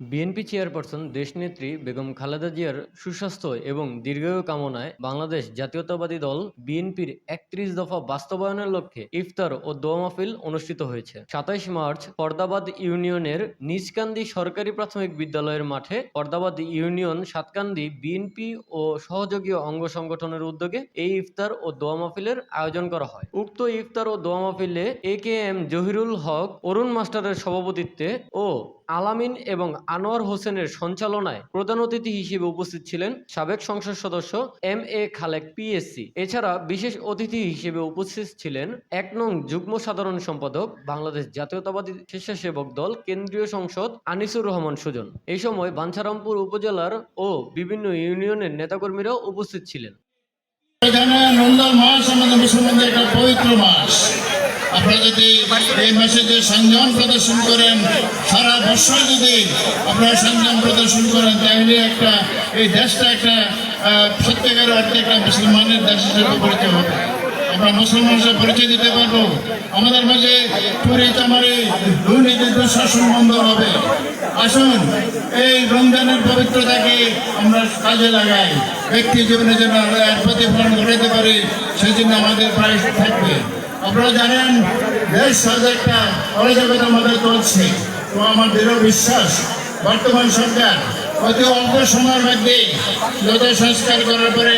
BNP chairperson দেশনেত্রী বেগম খালেদা জিয়ার সুস্বাস্থ্য এবং দীর্ঘায়ু কামনায় বাংলাদেশ জাতীয়তাবাদী দল বিএনপির একত্রিশ দফা বাস্তবায়নের লক্ষ্যে ইফতার ও দোয়া মাহফিল অনুষ্ঠিত হয়েছে। সাতাইশ মার্চ পর্দাবাদ ইউনিয়নের নিজকান্দি সরকারি প্রাথমিক বিদ্যালয়ের মাঠে পর্দাবাদ ইউনিয়ন সাতকান্দি বিএনপি ও সহযোগী অঙ্গ সংগঠনের উদ্যোগে এই ইফতার ও দোয়া মাহফিলের আয়োজন করা হয়। উক্ত ইফতার ও দোয়া মাহফিলে A K M Zahirul Haque, Arun মাস্টারের সভাপতিত্বে ও আলামিন এবং আনোয়ার হোসেনের সঞ্চালনায় প্রধান অতিথি হিসেবে উপস্থিত ছিলেন সাবেক সংসদ সদস্য এম এ খালেক পিএসসি। এছাড়া বিশেষ অতিথি হিসেবে উপস্থিত ছিলেন এক নং যুগ্ম সাধারণ সম্পাদক বাংলাদেশ জাতীয়তাবাদী স্বেচ্ছাসেবক দল কেন্দ্রীয় সংসদ আনিসুর রহমান সুজন। এই সময় বাঞ্ছারামপুর উপজেলার ও বিভিন্ন ইউনিয়নের নেতাকর্মীরাও উপস্থিত ছিলেন। নন্দন মাস আমাদের মুসলমানদের একটা পবিত্র মাস আপনারা যদি এই মাসে যে সংযম প্রদর্শন করেন, সারা বছর যদি আপনারা সংযম প্রদর্শন করেন, তাহলে একটা এই দেশটা একটা সত্যিকার অর্থে একটা মুসলমানের দেশ হিসেবে পরিচয় হবে। আমরা মুসলমান হিসেবে পরিচয় দিতে পারব। আমাদের মাঝে চুরি চামারি দুর্নীতি দুঃশাসন বন্ধ হবে। আসুন, এই রমজানের পবিত্রতাকে আমরা কাজে লাগাই। ব্যক্তি জীবনে যেন আমরা এর প্রতিফলন ঘটাতে পারি। জন্য আমাদের প্রায় থাকবে। আপনারা জানেন দেশ সহজ একটা অরাজকতা আমাদের চলছে। তো আমার দৃঢ় বিশ্বাস, বর্তমান সরকার অতি অল্প সময়ের মধ্যে যত সংস্কার করার পরে